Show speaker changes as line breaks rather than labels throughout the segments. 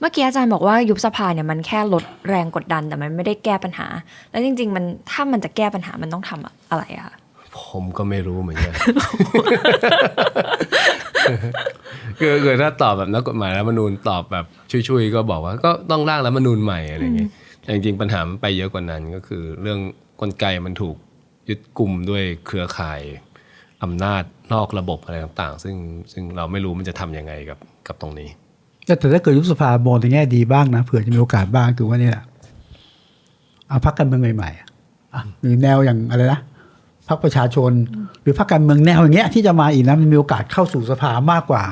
เมื่อกี้อาจารย์บอกว่ายุบสภาเนี่ยมันแค่ลดแรงกดดันแต่มันไม่ได้แก้ปัญหา แล้วจริง ๆ มันถ้ามันจะแก้ปัญหามันต้องทำอะไรอะคะ
ผมก็ไม่รู้เหมือนกันคือคือถ้าตอบแบบนักกฎหมายรัฐธรรมนูญตอบแบบช่วยๆก็บอกว่าก็ต้องร่างรัฐธรรมนูญใหม่อะไรอย่างเงี้ยแต่จริงๆปัญหามันไปเยอะกว่านั้นก็คือ เรื่องกลไกมันถูกยึดกลุ่มด้วยเครือข่ายอำนาจนอกระบบอะไรต่างๆ ซึ่งซึ่งเราไม่รู้มันจะทำยังไงกับกับตรงนี้
แต่แต่ถ้าเกิดยุบสภามองในแง่ดีบ้างนะเผื่อจะมีโอกาสบ้างคือว่าเนี่ยเอาพักการเมืองใหม่ๆอะอะหรือแนวอย่างอะไรนะพักประชาชน หรือพักการเมืองแนวอย่างเงี้ยที่จะมาอีกนะมันมีโอกาสเข้าสู่สภามากกว่า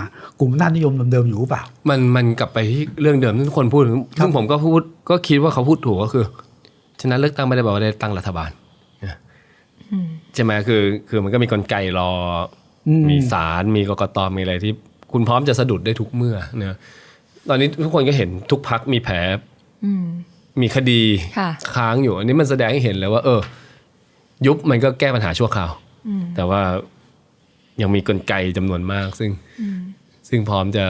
กลุ่มอำนาจนิยมเดิมๆอยู่หรือเปล่า
มันมันกลับไปที่เรื่องเดิมที่ทุกคนพูดถึงซึ่งผมก็พูดก็คิดว่าเขาพูดถูกก็คือชนะเลือกตั้งไม่ได้แปลว่าได้ตั้งรัฐบาลนะใช่ไหมคือ คือมันก็มีกลไกรออ
ม
มีศาลมีกกตมีอะไรที่ คุณพร้อมจะสะดุดได้ทุกเมื่อนะ ตอนนี้ทุกคนก็เห็นทุกพักมีแผล
อืม
มีคดี
ค่ะ
ค้างอยู่ อันนี้มันแสดงให้เห็นเลยว่า เออ ยุบมันก็แก้ปัญหาชั่วคราว
อืม
แต่ว่ายังมีกลไกจำนวนมาก ซึ่ง
อืม
ซึ่งพร้อมจะ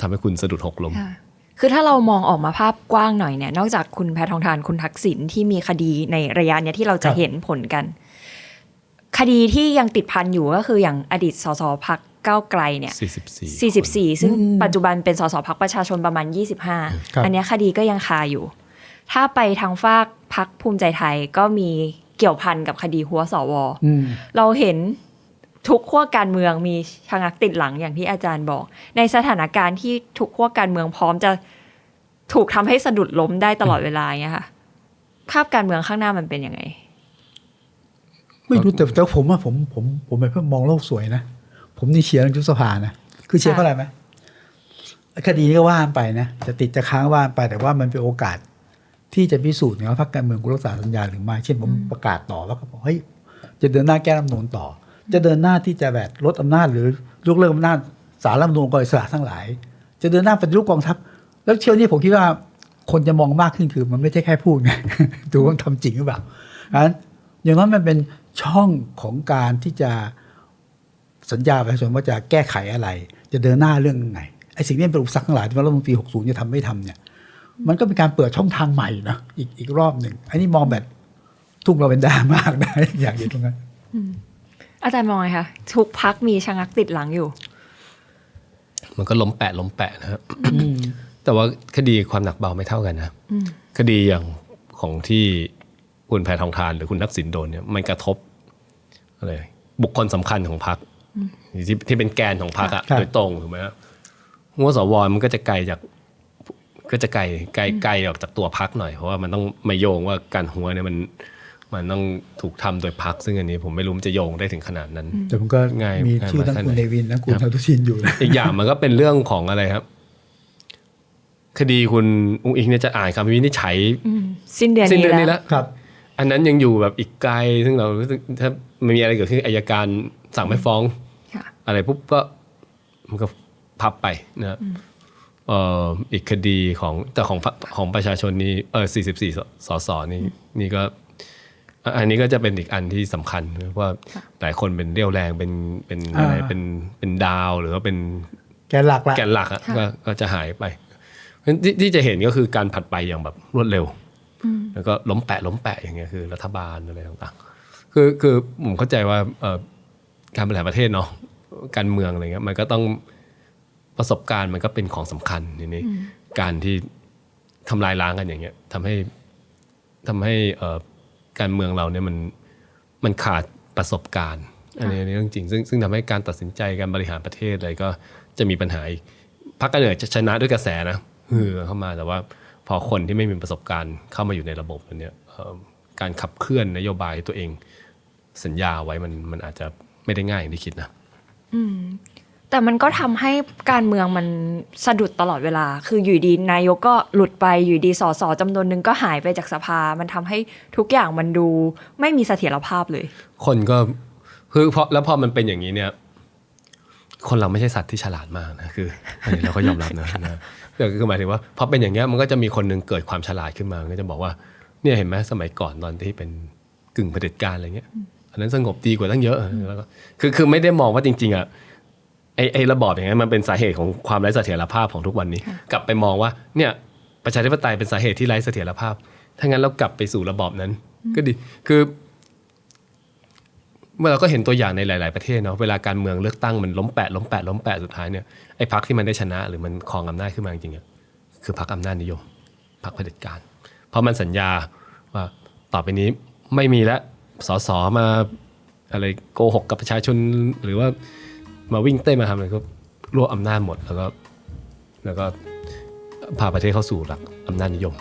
ทำให้คุณสะดุดหกล้ม
ค่ะคือถ้าเรามองออกมาภาพกว้างหน่อยเนี่ย นอกจากคุณแพทองทานคุณทักษิณที่มีคดีในระยะเนี้ยที่เราจะ
ครับ
เห็นผลกัน คดีที่ยังติดพันอยู่ก็คืออย่างอดีตสสพัก ก้าวไกลเนี่ย
44
44 ซึ่งปัจจุบันเป็นสสพักประชาชนประมาณ 25 อันเนี้ยคดีก็ยังคาอยู่ ถ้าไปทางฝากพักภูมิใจไทยก็มีเกี่ยวพันกับคดีหัวสว
อืม
เราเห็นทุกขั้วการเมืองมีชะงักติดหลังอย่างที่อาจารย์บอก ในสถานการณ์ที่ทุกขั้วการเมืองพร้อมจะถูกทำให้สะดุดล้มได้ตลอดเวลาเงี้ยค่ะภาพการเมืองข้างหน้ามันเป็นยังไง
ไม่รู้แต่แต่ผมว่าผมผมผมเป็นเพื่อนมองโลกสวยนะ ผมนี่เชียร์เรื่องยุบสภานะคือเชียร์เพราะอะไรไหมคดีนี้ก็ว่านไปนะจะติดจะค้างว่านไป แต่ว่ามันเป็นโอกาสที่จะพิสูจน์นะว่าพรรคการเมืองคุรักษาสัญญาหรือไม่เช่นผมประกาศต่อแล้วก็บอกเฮ้ยจะเดินหน้าแก้รัฐมนูญต่อ จะเดินหน้าที่จะแบบลดอำนาจ หรือยกเลิกอำนาจสารรัฐมนูญกองอิสระทั้งหลาย จะเดินหน้าปฏิรูปกองทัพ แล้วเที่ยวนี้ผมคิดว่าคนจะมองมากขึ้นคือมันไม่ใช่แค่พูดไงดูว่าทำจริงหรือเปล่าอันอย่างนั้นมันเป็นช่องของการที่จะ สัญญาประชาชนว่าจะแก้ไขอะไร จะเดินหน้าเรื่องไหนไอ้สิ่งนี้เป็นอุปสรรคทั้งหลายที่ว่ารัฐมนตรี60 จะทำไม่ทำเนี่ย มันก็เป็นการเปิดช่องทางใหม่นะอีกอีกรอบหนึ่งอันนี้มองแบบทุ่งเราเป็นดามากนะอย่างเดียวตรงนั้น
อาจารย์มองไงคะทุกพักมีชะงักติดหลังอยู่
มันก็ล้มแปะล้มแปะนะครับแต่ว่าคดีความหนักเบาไม่เท่ากันนะคดีอย่างของที่คุณแพทองทานหรือคุณทักษิณโดนเนี่ยมันกระทบอะไรบุคคลสำคัญของพรรค ที่ที่เป็นแกนของพรรคอะ
ครับ
โดยตรงถูกไหมครับหัวสวมันก็จะไกลจากก็จะไกลไกลไกลออกจากตัวพรรคหน่อยเพราะว่ามันต้องมาโยงว่าการหัวเนี่ยมันมันต้องถูกทำโดยพรรคซึ่งอันนี้ผมไม่รู้มันจะโยงได้ถึงขนาดนั้น
แต่มันก็
ง่าย
มี
ง่าย
ชื่อทั้ง
มาก
คุณ
แค่ไหน
เนวินและคุณ
ครับ
ชาตุชินอยู่นะ
อีกอย่างมันก็เป็นเรื่องของอะไรครับ คดีคุณอุ้งอิงเนี่ยจะอ่านคำวินิจฉัย
สิ้นเดือน
สิ้น
นี้
เดือนนี้
แล้
แล้วว
ครับ
อันนั้นยังอยู่แบบอีกไกลซึ่งเรารู้สึกถ้ามันมีอะไรเกิดขึ้นอายการสั่งไม่ฟ้อง
ค่ะ
อะไรปุ๊บก็มันก็พับไปนะเอ่ออีกคดีของแต่ของพรรคของประชาชนนี่เออ44สสสนี่นี่ก็ อันนี้ก็จะเป็นอีกอันที่สำคัญเพราะว่าหลายคนเป็นเรี่ยวแรงเป็นเป็นอะไร
อ่า
เป็นเป็นดาวหรือว่าเป็น
แกนหลักละ
แกนหลักอะก็ก็จะหายไปเพราะฉะนั้นที่ที่จะเห็นก็คือการผัดไปอย่างแบบรวดเร็ว แล้วก็ล้มแปะล้มแปะอย่างเงี้ยคือรัฐบาลอะไรต่างๆ คือคือผมเข้าใจว่าเอ่อการบริหารประเทศเนาะ การเมืองอะไรเงี้ยมันก็ต้องประสบการณ์มันก็เป็นของสำคัญทีนี้การที่ทำลายล้างกันอย่างเงี้ยทำให้ทำให้เอ่อการเมืองเราเนี่ยมันมันขาดประสบการณ์อันนี้อันนี้เรื่องจริงซึ่งซึ่งทำให้การตัดสินใจการบริหารประเทศอะไรก็จะมีปัญหาอีกพรรคการเมืองจะชนะด้วยกระแสนะเฮือเข้ามาแต่ว่าพอคนที่ไม่มีประสบการณ์เข้ามาอยู่ในระบบอันเนี้ยเอ่อการขับเคลื่อนนโยบายตัวเองสัญญาไว้มันมันอาจจะไม่ได้ง่ายอย่างที่คิดนะ
แต่มันก็ทำให้การเมืองมันสะดุดตลอดเวลา คืออยู่ดีนายกก็หลุดไปอยู่ดีสสจำนวนหนึ่งก็หายไปจากสภา มันทำให้ทุกอย่างมันดูไม่มีเสถียรภาพเลย
คนก็คือพอแล้วพอมันเป็นอย่างนี้เนี่ย คนเราไม่ใช่สัตว์ที่ฉลาดมากนะคืออันนี้เราก็ยอมรับนะนะแต่คือหมายถึงว่าพอเป็นอย่างเงี้ยมันก็จะมีคนหนึ่งเกิดความฉลาดขึ้นมามันก็จะบอกว่า เนี่ยเห็นไหมสมัยก่อนตอนที่เป็นกึ่งเผด็จการอะไรเงี้ย อันนั้นสงบดีกว่าตั้งเยอะแล้วก็คือคือไม่ได้มองว่าจริง ๆอะไอ้ไอ้ระบอบอย่างนี้นมันเป็นสาเหตุของความไร้เสถียรภาพของทุกวันนี้ กลับไปมองว่าเนี่ยประชาธิปไตยเป็นสาเหตุที่ไร้เสถียรภาพ ถ้างั้นเรากลับไปสู่ระบอบนั้น ก็ดีคือ เมื่อเราก็เห็นตัวอย่างในหลาย ๆประเทศเนาะเวลาการเมืองเลือกตั้งมันล้มแปะล้มแปะล้มแปะสุดท้ายเนี่ยไอ้พรรคที่มันได้ชนะ หรือมันครองอำนาจขึ้นมาจริงๆอะคือพรรคอำนาจนิยมพรรคเผด็จการ เพราะมันสัญญาว่าต่อไปนี้ไม่มีแล้ว สสมาอะไรโกหกกับประชาชนหรือว่ามาวิ่งเต้นมาทำอะไรก็รวบอำนาจหมดแล้วก็แล้วก็พาประเทศเข้าสู่หลักอำนาจนิยม